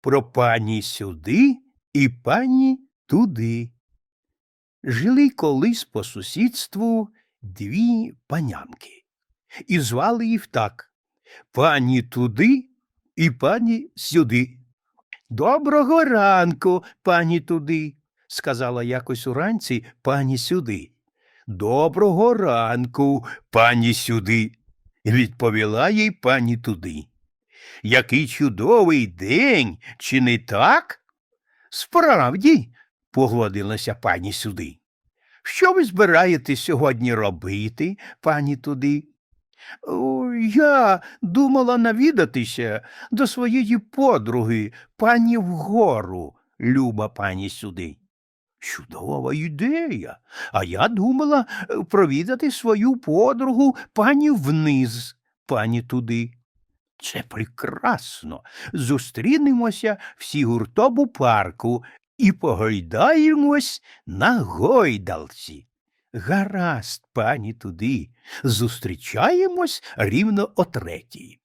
про пані сюди і пані туди. Жили колись по сусідству дві панянки, і звали їх так пані туди і пані сюди. Доброго ранку, пані туди, сказала якось уранці пані сюди. Доброго ранку, пані сюди, відповіла їй пані туди. Який чудовий день, чи не так? Справді, погодилася пані сюди. Що ви збираєтесь сьогодні робити, пані туди? Я думала навідатися до своєї подруги, пані вгору, люба пані сюди. Чудова ідея. А я думала провідати свою подругу пані вниз, пані туди. Це прекрасно. Зустрінемося всі гуртом у парку і погойдаємось на гойдалці. Гаразд, пані туди, зустрічаємось рівно о третій.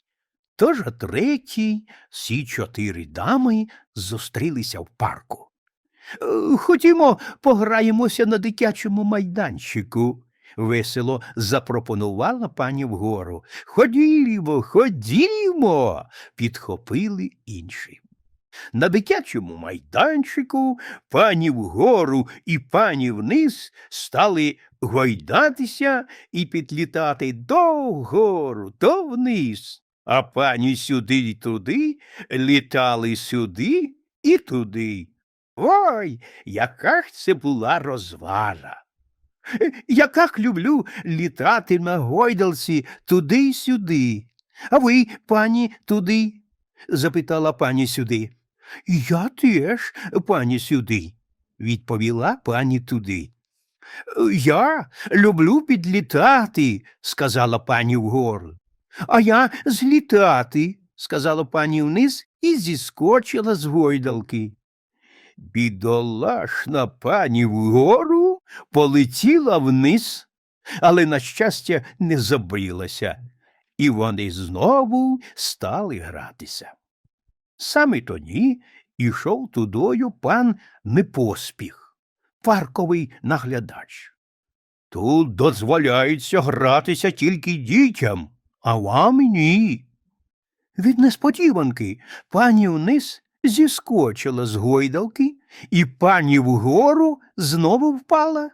Тож о третій всі чотири дами зустрілися в парку. «Е, Ходімо, пограємося на дитячому майданчику, весело запропонувала пані вгору. Ходімо, ходімо, підхопили інші. На дитячому майданчику пані вгору і пані вниз стали гойдатися і підлітати то вгору, то вниз, а пані сюди й туди літали сюди і туди. Ой, яка ж це була розвага! Я як люблю літати на гойдалці туди й сюди. А ви, пані, туди? запитала пані сюди. Я теж, пані сюди, відповіла пані туди. Я люблю підлітати, сказала пані вгору. А я злітати, сказала пані вниз і зіскочила з гойдалки. Бідолашна пані вгору полетіла вниз, але, на щастя, не забрілася, і вони знову стали гратися. Саме тоді ішов тудою пан Непоспіх, парковий наглядач. Тут дозволяється гратися тільки дітям, а вам ні. Від несподіванки пані вниз зіскочила з гойдалки, і пані вгору знову впала.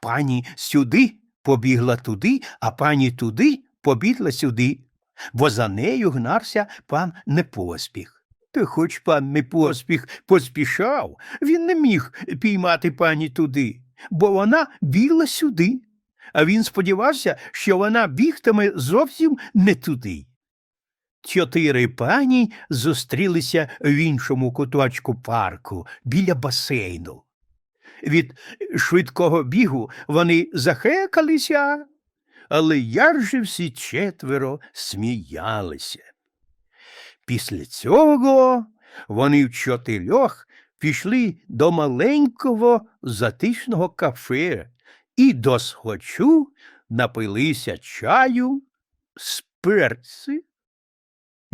Пані сюди побігла туди, а пані туди побігла сюди, бо за нею гнався пан Непоспіх. Та хоч пан Непоспіх поспішав, він не міг піймати пані туди, бо вона бігла сюди, а він сподівався, що вона бігтиме зовсім не туди. Чотири пані зустрілися в іншому куточку парку біля басейну. Від швидкого бігу вони захекалися, але як же всі четверо сміялися. Після цього вони в чотирьох пішли до маленького затишного кафе і до схочу напилися чаю з перци.